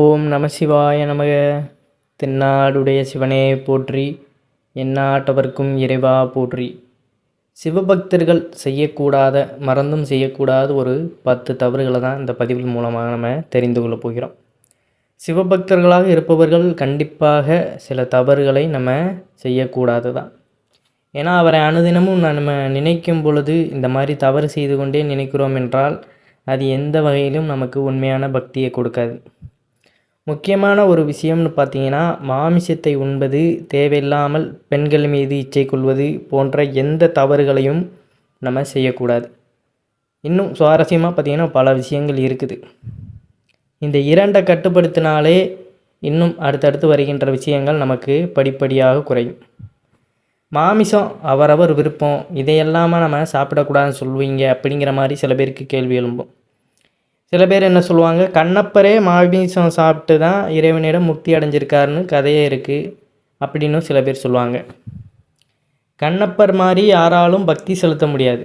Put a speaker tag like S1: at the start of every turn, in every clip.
S1: ஓம் நம சிவாய நமக. தென்னாடுடைய சிவனே போற்றி எந்நாட்டவர்க்கும் இறைவா போற்றி. சிவபக்தர்கள் செய்யக்கூடாத மறந்தும் செய்யக்கூடாத ஒரு பத்து தவறுகளை தான் இந்த பதிவின் மூலமாக நம்ம தெரிந்து கொள்ளப் போகிறோம். சிவபக்தர்களாக இருப்பவர்கள் கண்டிப்பாக சில தவறுகளை நம்ம செய்யக்கூடாது தான். ஏன்னா அவரை அனுதினமும் நம்ம நினைக்கும் பொழுது இந்த மாதிரி தவறு செய்து கொண்டே நினைக்கிறோம் என்றால் அது எந்த வகையிலும் நமக்கு உண்மையான பக்தியை கொடுக்காது. முக்கியமான ஒரு விஷயம்னு பார்த்தீங்கன்னா மாமிசத்தை உண்பது தேவையில்லாமல் பெண்கள் மீது இச்சை கொள்வது போன்ற எந்த தவறுகளையும் நம்ம செய்யக்கூடாது. இன்னும் சுவாரஸ்யமாக பார்த்தீங்கன்னா பல விஷயங்கள் இருக்குது. இந்த இரண்டை கட்டுப்படுத்தினாலே இன்னும் அடுத்தடுத்து வருகின்ற விஷயங்கள் நமக்கு படிப்படியாக குறையும். மாமிசம் அவரவர் விருப்பம் இதையெல்லாமல் நம்ம சாப்பிடக்கூடாதுன்னு சொல்லுவீங்க அப்படிங்கிற மாதிரி சில பேருக்கு கேள்வி எழும்பும். சில பேர் என்ன சொல்லுவாங்க கண்ணப்பரே மாமிசம் சாப்பிட்டு தான் இறைவனிடம் முக்தி அடைஞ்சிருக்காருன்னு கதையே இருக்குது அப்படின்னும் சில பேர் சொல்லுவாங்க. கண்ணப்பர் மாதிரி யாராலும் பக்தி செலுத்த முடியாது.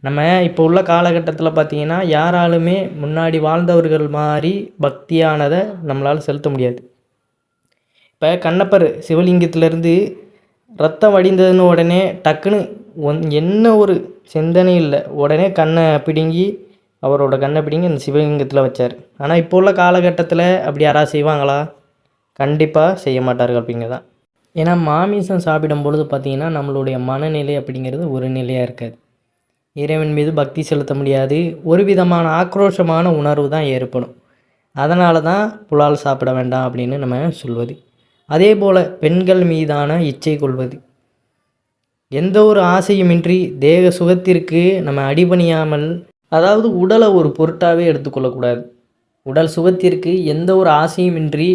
S1: நம்ம இப்போ உள்ள காலகட்டத்தில் பார்த்தீங்கன்னா யாராலுமே முன்னாடி வாழ்ந்தவர்கள் மாதிரி பக்தியானதை நம்மளால் செலுத்த முடியாது. இப்போ கண்ணப்பர் சிவலிங்கத்திலேருந்து ரத்தம் வடிந்ததுன்னு உடனே டக்குன்னு ஒன் என்ன ஒரு சிந்தனை இல்லை. உடனே கண்ணை பிடுங்கி அவரோட கண்ணை பிடுங்கி அந்த சிவலிங்கத்தில் வச்சார். ஆனால் இப்போ உள்ள காலகட்டத்தில் அப்படி யாராவது செய்வாங்களா? கண்டிப்பாக செய்ய மாட்டார்கள் அப்படிங்க தான் ஏன்னா மாமிசம் சாப்பிடும் பொழுது பார்த்திங்கன்னா நம்மளுடைய மனநிலை அப்படிங்கிறது ஒரு நிலையாக இருக்காது. இறைவன் மீது பக்தி செலுத்த முடியாது. ஒரு விதமான ஆக்ரோஷமான உணர்வு தான் ஏற்படும். அதனால தான் புலால் சாப்பிட வேண்டாம் அப்படின்னு நம்ம சொல்வது. அதே போல் பெண்கள் மீதான இச்சை கொள்வது. எந்த ஒரு ஆசையுமின்றி தேக சுகத்திற்கு நம்ம அடிபணியாமல் அதாவது உடலை ஒரு பொருட்டாகவே எடுத்துக்கொள்ளக்கூடாது. உடல் சுகத்திற்கு எந்த ஒரு ஆசையுமின்றி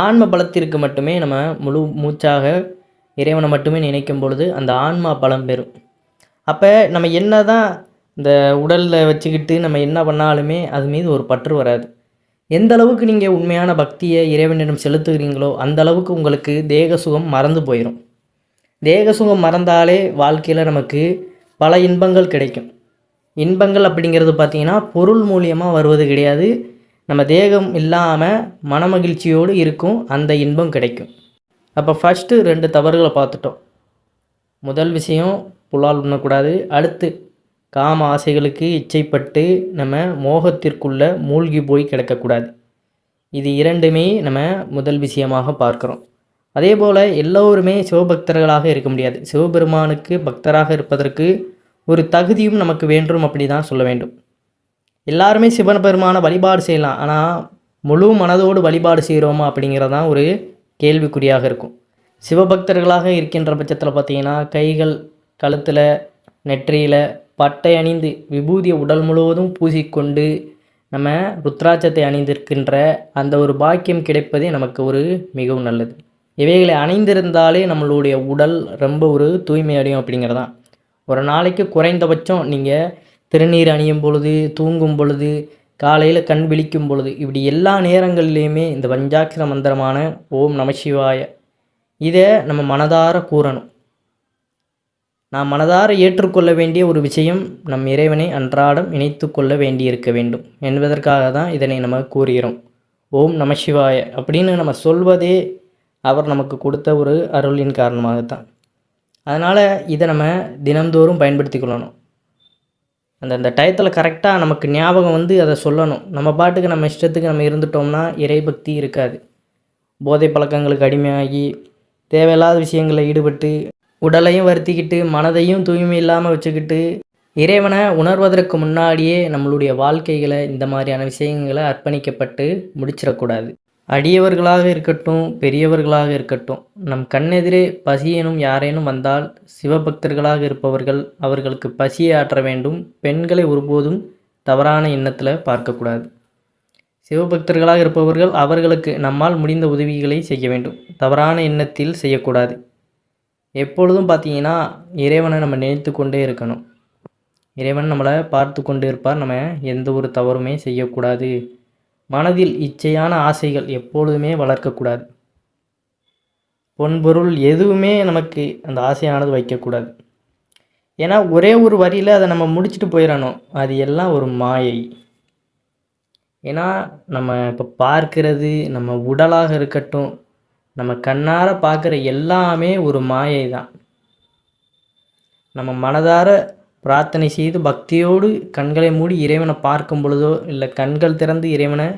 S1: ஆன்ம பலத்திற்கு மட்டுமே நம்ம முழு மூச்சாக இறைவனை மட்டுமே நினைக்கும் பொழுது அந்த ஆன்மா பலம் பெறும். அப்போ நம்ம என்ன தான் இந்த உடலில் வச்சுக்கிட்டு நம்ம என்ன பண்ணாலுமே அது மீது ஒரு பற்று வராது. எந்த அளவுக்கு நீங்கள் உண்மையான பக்தியை இறைவனிடம் செலுத்துகிறீங்களோ அந்த அளவுக்கு உங்களுக்கு தேக சுகம் மறந்து போயிடும் தேக சுகம் மறந்தாலே வாழ்க்கையில் நமக்கு பல இன்பங்கள் கிடைக்கும். இன்பங்கள் அப்படிங்கிறது பார்த்திங்கன்னா பொருள் மூலியமாக வருவது கிடையாது. நம்ம தேகம் இல்லாமல் மனமகிழ்ச்சியோடு இருக்கும் அந்த இன்பம் கிடைக்கும். அப்போ ஃபஸ்ட்டு ரெண்டு தவறுகளை பார்த்துட்டோம். முதல் விஷயம் புலால் உண்ணக்கூடாது. அடுத்து காம ஆசைகளுக்கு இச்சைப்பட்டு நம்ம மோகத்திற்குள்ளே மூழ்கி போய் கிடக்கக்கூடாது. இது இரண்டுமே நம்ம முதல் விஷயமாக பார்க்குறோம். அதே போல் எல்லோருமே சிவபக்தர்களாக இருக்க முடியாது. சிவபெருமானுக்கு பக்தராக இருப்பதற்கு ஒரு தகுதியும் நமக்கு வேண்டும் அப்படி தான் சொல்ல வேண்டும். எல்லாருமே சிவபெருமான வழிபாடு செய்யலாம். ஆனால் முழு மனதோடு வழிபாடு செய்கிறோமா அப்படிங்கிறது தான் ஒரு கேள்விக்குறியாக இருக்கும். சிவபக்தர்களாக இருக்கின்ற பட்சத்தில் பார்த்தீங்கன்னா கைகள் கழுத்தில் நெற்றியில் பட்டை அணிந்து விபூதியை உடல் முழுவதும் பூசிக்கொண்டு நம்ம ருத்ராட்சத்தை அணிந்திருக்கின்ற அந்த ஒரு பாக்கியம் கிடைப்பதே நமக்கு ஒரு மிகவும் நல்லது. இவைகளை அணிந்திருந்தாலே நம்மளுடைய உடல் ரொம்ப ஒரு தூய்மை அடையும் அப்படிங்கிறதான். ஒரு நாளைக்கு குறைந்தபட்சம் நீங்கள் திருநீர் அணியும் பொழுது தூங்கும் பொழுது காலையில் கண் விழிக்கும் பொழுது இப்படி எல்லா நேரங்கள்லேயுமே இந்த பஞ்சாட்சர மந்திரமான ஓம் நமசிவாய இதை நம்ம மனதார கூறணும். நாம் மனதார ஏற்றுக்கொள்ள வேண்டிய ஒரு விஷயம் நம் இறைவனை அன்றாடம் இணைத்து கொள்ள வேண்டியிருக்க வேண்டும் என்பதற்காக தான் இதனை நம்ம கூறுகிறோம். ஓம் நமசிவாய அப்படின்னு நம்ம சொல்வதே அவர் நமக்கு கொடுத்த ஒரு அருளின் காரணமாகத்தான். அதனால் இதை நம்ம தினந்தோறும் பயன்படுத்தி கொள்ளணும். அந்த அந்த டயத்தில் கரெக்டாக நமக்கு ஞாபகம் வந்து அதை சொல்லணும். நம்ம பாட்டுக்கு நம்ம இஷ்டத்துக்கு நம்ம இருந்துட்டோம்னா இறைபக்தி இருக்காது. போதை பழக்கங்களுக்கு அடிமையாகி தேவையில்லாத விஷயங்களில் ஈடுபட்டு உடலையும் வருத்திக்கிட்டு மனதையும் தூய்மை இல்லாமல் வச்சுக்கிட்டு இறைவனை உணர்வதற்கு முன்னாடியே நம்மளுடைய வாழ்க்கைகளை இந்த மாதிரியான விஷயங்களை அர்ப்பணிக்கப்பட்டு முடிச்சிடக்கூடாது. அடியவர்களாக இருக்கட்டும் பெரியவர்களாக இருக்கட்டும் நம் கண்ணெதிரே பசி எனும் யாரேனும் வந்தால் சிவபக்தர்களாக இருப்பவர்கள் அவர்களுக்கு பசியை ஆற்ற வேண்டும் பெண்களை ஒருபோதும் தவறான எண்ணத்தில் பார்க்கக்கூடாது. சிவபக்தர்களாக இருப்பவர்கள் அவர்களுக்கு நம்மால் முடிந்த உதவிகளை செய்ய வேண்டும் தவறான எண்ணத்தில் செய்யக்கூடாது. எப்பொழுதும் பார்த்தீங்கன்னா இறைவனை நம்ம நினைத்து கொண்டே இருக்கணும். இறைவன் நம்மளை பார்த்து கொண்டு இருப்பார் நம்ம எந்த ஒரு தவறுமே செய்யக்கூடாது. மனதில் இச்சையான ஆசைகள் எப்பொழுதுமே வளர்க்கக்கூடாது. பொன்பொருள் எதுவுமே நமக்கு அந்த ஆசையானது வைக்கக்கூடாது. ஏன்னா ஒரே ஒரு வரியில் அதை நம்ம முடிச்சுட்டு போயிடணும் அது எல்லாம் ஒரு மாயை. ஏன்னா நம்ம இப்போ பார்க்கிறது நம்ம உடலாக இருக்கட்டும் நம்ம கண்ணார பார்க்குற எல்லாமே ஒரு மாயை தான் நம்ம மனதார பிரார்த்தனை செய்து பக்தியோடு கண்களை மூடி இறைவனை பார்க்கும் பொழுதோ இல்லை கண்கள் திறந்து இறைவனை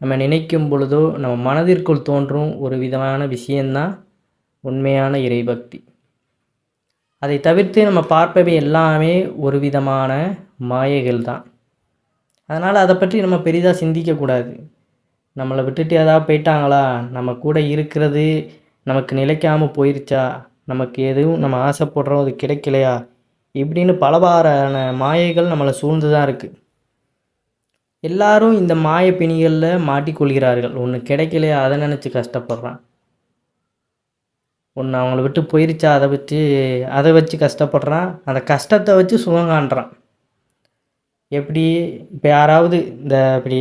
S1: நம்ம நினைக்கும் பொழுதோ நம்ம மனதிற்குள் தோன்றும் ஒரு விதமான விஷயந்தான் உண்மையான இறைபக்தி. அதை தவிர்த்து நம்ம பார்ப்பவை எல்லாமே ஒரு விதமான மாயைகள் தான். அதனால் அதை பற்றி நம்ம பெரிதாக சிந்திக்கக்கூடாது. நம்மளை விட்டுட்டு ஏதாவது போயிட்டாங்களா? நம்ம கூட இருக்கிறது நமக்கு நிலைக்காமல் போயிருச்சா? நமக்கு எதுவும் நம்ம ஆசைப்படுறோம் அது கிடைக்கலையா? இப்படின்னு பலவாறான மாயைகள் நம்மளை சூழ்ந்து தான் இருக்குது எல்லாரும் இந்த மாய பிணிகளில் மாட்டிக்கொள்கிறார்கள். ஒன்று கிடைக்கலையா அதை நினச்சி கஷ்டப்படுறான். ஒன்று அவங்கள விட்டு போயிருச்சா அதை வச்சு அதை வச்சு கஷ்டப்படுறான். அந்த கஷ்டத்தை வச்சு சுகம் காண்றான். எப்படி இப்போ யாராவது இந்த இப்படி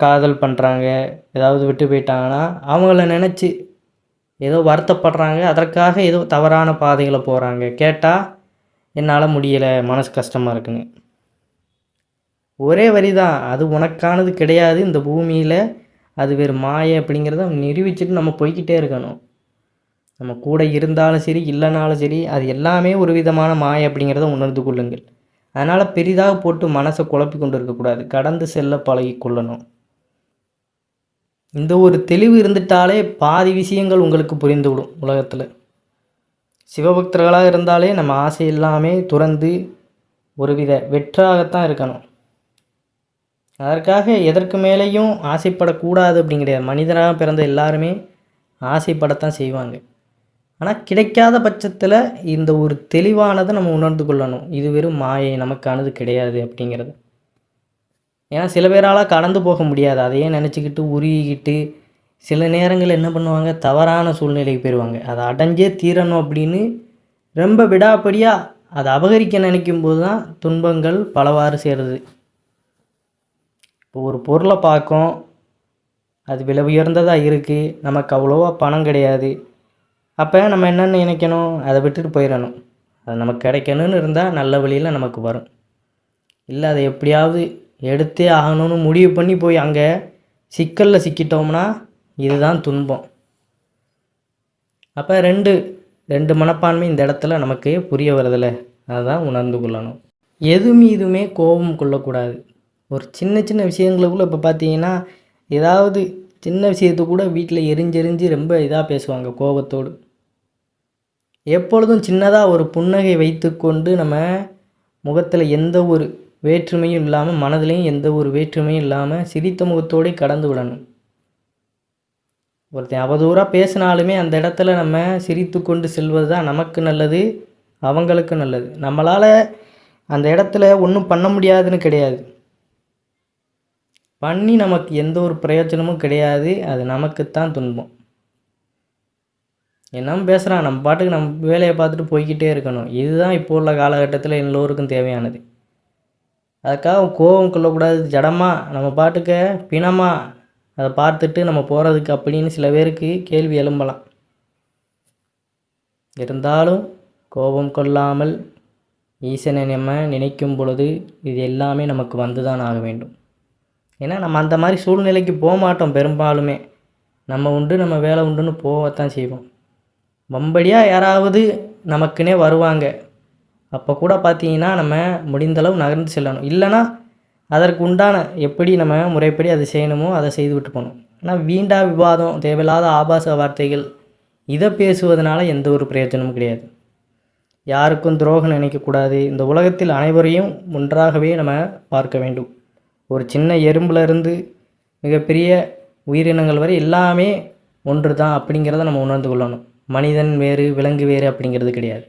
S1: காதல் பண்ணுறாங்க ஏதாவது விட்டு போயிட்டாங்கன்னா அவங்கள நினச்சி ஏதோ வருத்தப்படுறாங்க அதற்காக ஏதோ தவறான பாதைகளை போகிறாங்க கேட்டால் என்னால் முடியலை மனசு கஷ்டமாக இருக்குன்னு. ஒரே வரி தான் அது உனக்கானது கிடையாது இந்த பூமியில் அது வேறு மாயை அப்படிங்கிறத நிரூபிச்சுட்டு நம்ம போய்கிட்டே இருக்கணும். நம்ம கூட இருந்தாலும் சரி இல்லைனாலும் சரி அது எல்லாமே ஒரு விதமான மாயை அப்படிங்கிறத உணர்ந்து கொள்ளுங்கள். அதனால் பெரிதாக போட்டு மனசை குழப்பி கொண்டு இருக்கக்கூடாது கடந்து செல்ல பழகி கொள்ளணும். இந்த ஒரு தெளிவு இருந்துட்டாலே பாதி விஷயங்கள் உங்களுக்கு புரிந்துவிடும் உலகத்தில். சிவபக்தர்களாக இருந்தாலே நம்ம ஆசை எல்லாமே துறந்து ஒருவித வெற்றாகத்தான் இருக்கணும். அதற்காக எதற்கு மேலேயும் ஆசைப்படக்கூடாது அப்படிங்கிற கிடையாது. மனிதனாக பிறந்த எல்லாருமே ஆசைப்படத்தான் செய்வாங்க. ஆனால் கிடைக்காத பட்சத்தில் இந்த ஒரு தெளிவானதை நம்ம உணர்ந்து கொள்ளணும். இது வெறும் மாயை நமக்கானது கிடையாது அப்படிங்கிறது. ஏன்னா சில பேரால் கடந்து போக முடியாது. அதையே நினச்சிக்கிட்டு உருகிக்கிட்டு சில நேரங்கள் என்ன பண்ணுவாங்க? தவறான சூழ்நிலைக்கு போயிடுவாங்க அதை அடைஞ்சே தீரணும் அப்படின்னு ரொம்ப விடாப்படியாக அதை அபகரிக்க நினைக்கும் போது தான் துன்பங்கள் பலவாறு சேருது. இப்போ ஒரு பொருளை பார்க்கோம் அது விலை உயர்ந்ததாக இருக்குது நமக்கு அவ்வளோவா பணம் கிடையாது. அப்போ நம்ம என்னென்னு நினைக்கணும்? அதை விட்டுட்டு போயிடணும். அது நமக்கு கிடைக்கணும்னு இருந்தால் நல்ல வழியில் நமக்கு வரும். இல்லை அதை எப்படியாவது எடுத்தே ஆகணும்னு முடிவு பண்ணி போய் அங்கே சிக்கலில் சிக்கிட்டோம்னா இதுதான் துன்பம். அப்போ ரெண்டு ரெண்டு மனப்பான்மை இந்த இடத்துல நமக்கு புரிய வரதில்ல அதுதான் உணர்ந்து கொள்ளணும். எது மீதுமே கோபம் கொள்ளக்கூடாது. ஒரு சின்ன சின்ன விஷயங்களுக்குள்ள இப்போ பார்த்தீங்கன்னா ஏதாவது சின்ன விஷயத்து கூட வீட்டில் எரிஞ்செரிஞ்சு ரொம்ப இதாக பேசுவாங்க கோபத்தோடு. எப்பொழுதும் சின்னதாக ஒரு புன்னகை வைத்துக்கொண்டு நம்ம முகத்தில் எந்த ஒரு வேற்றுமையும் இல்லாமல் மனதிலையும் எந்த ஒரு வேற்றுமையும் இல்லாமல் சிரித்த முகத்தோடே கடந்து விடணும். ஒருத்தன் அவதூறாக பேசினாலுமே அந்த இடத்துல நம்ம சிரித்து கொண்டு செல்வது தான் நமக்கு நல்லது அவங்களுக்கு நல்லது. நம்மளால் அந்த இடத்துல ஒன்றும் பண்ண முடியாதுன்னு கிடையாது. பண்ணி நமக்கு எந்த ஒரு பிரயோஜனமும் கிடையாது அது நமக்குத்தான் துன்பம். என்னம் பேசுகிறான் நம்ம பாட்டுக்கு நம்ம வேலையை பார்த்துட்டு போய்கிட்டே இருக்கணும். இதுதான் இப்போ உள்ள காலகட்டத்தில் எல்லோருக்கும் தேவையானது. அதுக்காக கோபம் கொள்ளக்கூடாது ஜடமாக நம்ம பாட்டுக்க பிணமாக அதை பார்த்துட்டு நம்ம போகிறதுக்கு அப்படின்னு சில பேருக்கு கேள்வி எழும்பலாம். இருந்தாலும் கோபம் கொள்ளாமல் ஈசனை நம்ம நினைக்கும் பொழுது இது எல்லாமே நமக்கு வந்து தான் ஆக வேண்டும். ஏன்னா நம்ம அந்த மாதிரி சூழ்நிலைக்கு போக மாட்டோம் பெரும்பாலுமே. நம்ம உண்டு நம்ம வேலை உண்டுன்னு போகத்தான் செய்வோம். வம்படியாக யாராவது நமக்குன்னே வருவாங்க. அப்போ கூட பார்த்தீங்கன்னா நம்ம முடிந்தளவு நகர்ந்து செல்லணும். இல்லைன்னா அதற்கு உண்டான எப்படி நம்ம முறைப்படி அதை செய்யணுமோ அதை செய்து விட்டு போகணும். ஆனால் வீண்டா விவாதம் தேவையில்லாத ஆபாச வார்த்தைகள் இதை பேசுவதனால எந்த ஒரு பிரயோஜனமும் கிடையாது. யாருக்கும் துரோகம் நினைக்கக்கூடாது இந்த உலகத்தில் அனைவரையும் ஒன்றாகவே நம்ம பார்க்க வேண்டும். ஒரு சின்ன எறும்புலருந்து மிகப்பெரிய உயிரினங்கள் வரை எல்லாமே ஒன்று தான் அப்படிங்கிறத நம்ம உணர்ந்து கொள்ளணும். மனிதன் வேறு விலங்கு வேறு அப்படிங்கிறது கிடையாது.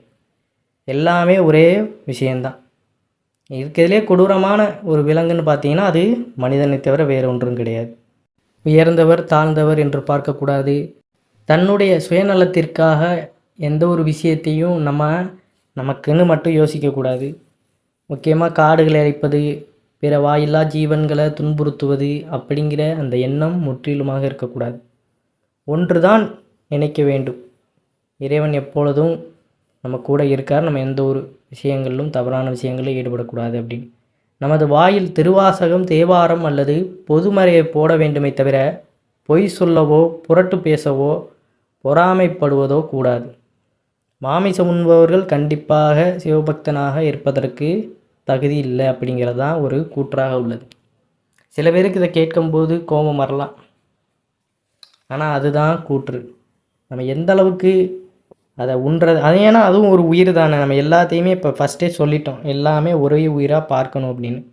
S1: எல்லாமே ஒரே விஷயந்தான் இருக்கிறதுலே கொடூரமான ஒரு விலங்குன்னு பார்த்தீங்கன்னா அது மனிதனை தவிர வேறு ஒன்றும் கிடையாது. உயர்ந்தவர் தாழ்ந்தவர் என்று பார்க்கக்கூடாது. தன்னுடைய சுயநலத்திற்காக எந்த ஒரு விஷயத்தையும் நம்ம நமக்குன்னு மட்டும் யோசிக்கக்கூடாது. முக்கியமாக காடுகளை அழிப்பது பிற வாயில்லா ஜீவன்களை துன்புறுத்துவது அப்படிங்கிற அந்த எண்ணம் முற்றிலுமாக இருக்கக்கூடாது. ஒன்றுதான் நினைக்க வேண்டும். இறைவன் எப்பொழுதும் நம்ம கூட இருக்கார் நம்ம எந்த ஒரு விஷயங்களிலும் தவறான விஷயங்களில் ஈடுபடக்கூடாது அப்படின்னு. நமது வாயில் திருவாசகம் தேவாரம் அல்லது பொதுமறையை போட வேண்டுமே தவிர பொய் சொல்லவோ புரட்டு பேசவோ பொறாமைப்படுவதோ கூடாது. மாமிசம் உண்பவர்கள் கண்டிப்பாக சிவபக்தனாக இருப்பதற்கு தகுதி இல்லை அப்படிங்கிறது தான் ஒரு கூற்றாக உள்ளது. சில பேருக்கு இதை கேட்கும்போது கோபம் வரலாம். ஆனால் அதுதான் கூற்று. நம்ம எந்த அளவுக்கு அதை உண்றது அது ஏன்னா அதுவும் ஒரு உயிர் தானே. நம்ம எல்லாத்தையுமே இப்போ ஃபஸ்ட்டே சொல்லிட்டோம். எல்லாமே ஒரே உயிராக பார்க்கணும் அப்படின்னு.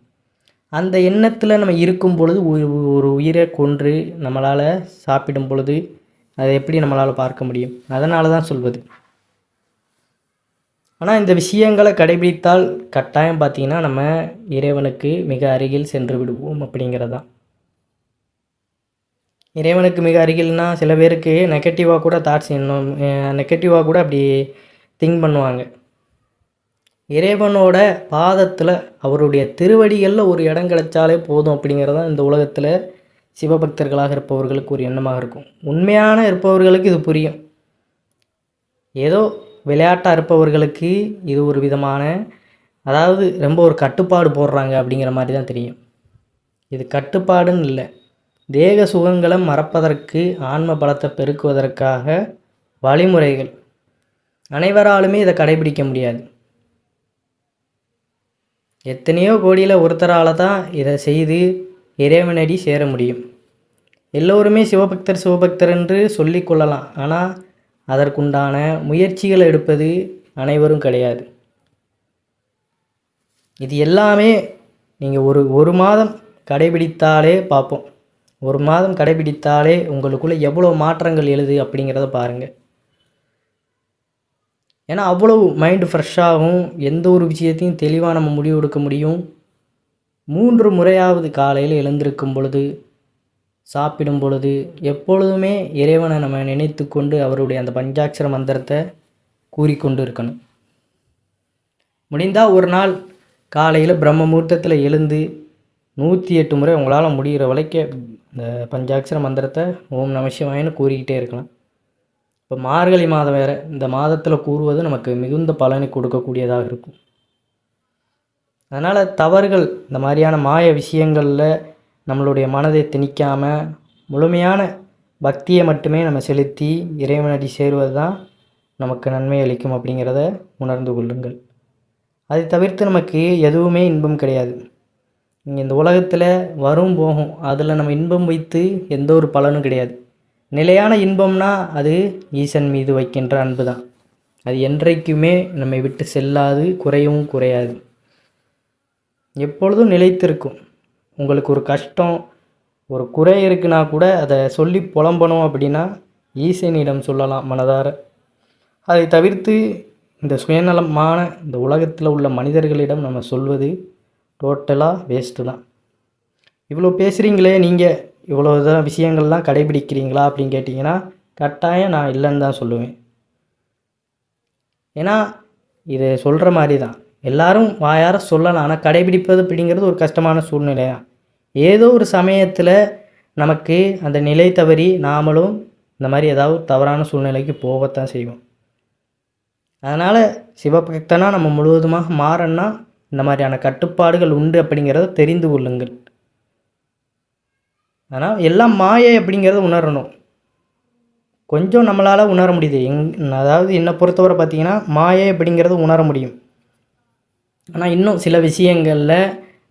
S1: அந்த எண்ணத்தில் நம்ம இருக்கும் பொழுது ஒரு- ஒரு உயிரை கொன்று நம்மளால் சாப்பிடும் பொழுது அதை எப்படி நம்மளால் பார்க்க முடியும்? அதனால தான் சொல்வது. ஆனால் இந்த விஷயங்களை கடைபிடித்தால் கட்டாயம் பார்த்தீங்கன்னா நம்ம இறைவனுக்கு மிக அருகில் சென்று விடுவோம் அப்படிங்கிறது தான் இறைவனுக்கு மிக அருகில்னா சில பேருக்கு நெகட்டிவாக கூட தாட்ஸ் இன்னும் நெகட்டிவாக கூட அப்படி திங்க் பண்ணுவாங்க. இறைவனோட பாதத்தில் அவருடைய திருவடிகளில் ஒரு இடம் கிடைச்சாலே போதும் அப்படிங்கிறது தான் இந்த உலகத்தில் சிவபக்தர்களாக இருப்பவர்களுக்கு ஒரு எண்ணமாக இருக்கும். உண்மையான இருப்பவர்களுக்கு இது புரியும். ஏதோ விளையாட்டாக இருப்பவர்களுக்கு இது ஒரு விதமான அதாவது ரொம்ப ஒரு கட்டுப்பாடு போடுறாங்க அப்படிங்கிற மாதிரி தான் தெரியும். இது கட்டுப்பாடுன்னு இல்லை. தேக சுகங்களை மறப்பதற்கு ஆன்ம பலத்தை பெருக்குவதற்காக வழிமுறைகள். அனைவராலுமே இதை கடைபிடிக்க முடியாது. எத்தனையோ கோடியில் ஒருத்தரால் தான் இதை செய்து இறைவனடி சேர முடியும். எல்லோருமே சிவபக்தர் சிவபக்தர் என்று சொல்லி கொள்ளலாம். ஆனால் அதற்குண்டான முயற்சிகள் எடுப்பது அனைவரும் கிடையாது. இது எல்லாமே நீங்கள் ஒரு ஒரு மாதம் கடைபிடித்தாலே பார்ப்போம். ஒரு மாதம் கடைபிடித்தாலே உங்களுக்குள்ளே எவ்வளோ மாற்றங்கள் எழுது அப்படிங்கிறத பாருங்கள் ஏன்னா அவ்வளவு மைண்டு ஃப்ரெஷ்ஷாகவும் எந்த ஒரு விஷயத்தையும் தெளிவாக நம்ம முடிவு எடுக்க முடியும். மூன்று முறையாவது காலையில் எழுந்திருக்கும் பொழுது சாப்பிடும் பொழுது எப்பொழுதுமே இறைவனை நம்ம நினைத்து கொண்டு அவருடைய அந்த பஞ்சாட்சர மந்திரத்தை கூறிக்கொண்டு இருக்கணும். முடிந்தால் ஒரு நாள் காலையில் பிரம்ம முகூர்த்தத்தில் எழுந்து நூற்றி எட்டு முறை உங்களால் முடிகிற வரைக்கும் இந்த பஞ்சாட்சர மந்திரத்தை ஓம் நமசிவாயன்னு கூறிக்கிட்டே இருக்கலாம். இப்போ மார்கழி மாதம் வேறு இந்த மாதத்தில் கூறுவது நமக்கு மிகுந்த பலனை கொடுக்கக்கூடியதாக இருக்கும். அதனால் தவறுகள் இந்த மாதிரியான மாய விஷயங்களில் நம்மளுடைய மனதை திணிக்காமல் முழுமையான பக்தியை மட்டுமே நம்ம செலுத்தி இறைவனடி சேருவது தான் நமக்கு நன்மை அளிக்கும் அப்படிங்கிறத உணர்ந்து கொள்ளுங்கள். அதை தவிர்த்து நமக்கு எதுவுமே இன்பம் கிடையாது. இந்த உலகத்தில் வரும் போகும். அதில் நம்ம இன்பம் வைத்து எந்த ஒரு பலனும் கிடையாது. நிலையான இன்பம்னா அது ஈசன் மீது வைக்கின்ற அன்பு தான் அது என்றைக்குமே நம்மை விட்டு செல்லாது குறையவும் குறையாது. எப்பொழுதும் நிலைத்திருக்கும். உங்களுக்கு ஒரு கஷ்டம் ஒரு குறை இருக்குன்னா கூட அதை சொல்லி புலம்பணும் அப்படின்னா ஈசனிடம் சொல்லலாம் மனதார. அதை தவிர்த்து இந்த சுயநலமான இந்த உலகத்தில் உள்ள மனிதர்களிடம் நம்ம சொல்வது டோட்டலாக வேஸ்ட்டு தான். இவ்வளோ பேசுகிறீங்களே நீங்கள் இவ்வளோ இதான் விஷயங்கள்லாம் கடைபிடிக்கிறீங்களா அப்படின்னு கேட்டிங்கன்னா கட்டாயம் நான் இல்லைன்னு தான் சொல்லுவேன். ஏன்னா இது சொல்கிற மாதிரி தான். எல்லாரும் வாயார சொல்லலாம். ஆனால் கடைபிடிப்பது அப்படிங்கிறது ஒரு கஷ்டமான சூழ்நிலை தான் ஏதோ ஒரு சமயத்தில் நமக்கு அந்த நிலை தவறி நாமளும் இந்த மாதிரி ஏதாவது தவறான சூழ்நிலைக்கு போகத்தான் செய்வோம். அதனால் சிவபக்தனாக நம்ம முழுவதுமாக மாறன்னா இந்த மாதிரியான கட்டுப்பாடுகள் உண்டு அப்படிங்கிறத தெரிந்து கொள்ளுங்கள். ஆனால் எல்லாம் மாயை அப்படிங்கிறத உணரணும். கொஞ்சம் நம்மளால் உணர முடியுது. எங் அதாவது என்னை பொறுத்தவரை பார்த்தீங்கன்னா மாயை அப்படிங்கிறத உணர முடியும். ஆனால் இன்னும் சில விஷயங்களில்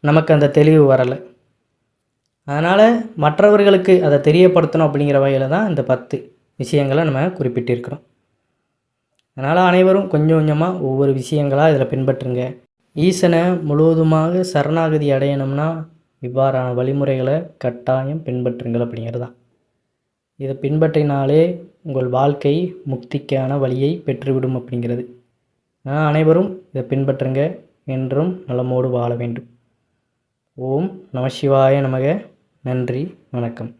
S1: நமக்கு அந்த தெளிவு வரலை. அதனால் மற்றவர்களுக்கு அதை தெரியப்படுத்தணும் அப்படிங்கிற வகையில் தான் இந்த பத்து விஷயங்களை நம்ம குறிப்பிட்டிருக்கிறோம். அதனால் அனைவரும் கொஞ்சம் கொஞ்சமாக ஒவ்வொரு விஷயங்களாக இதில் பின்பற்றுங்க. ஈசனை முழுவதுமாக சரணாகதி அடையணும்னா இவ்வாறான வழிமுறைகளை கட்டாயம் பின்பற்றுங்கள் அப்படிங்கிறது தான் இதை பின்பற்றினாலே உங்கள் வாழ்க்கை முக்திக்கான வழியை பெற்றுவிடும் அப்படிங்கிறது. நான் அனைவரும் இதை பின்பற்றுங்க என்றும் நலமோடு வாழ வேண்டும். ஓம் நம சிவாய நமக. நன்றி வணக்கம்.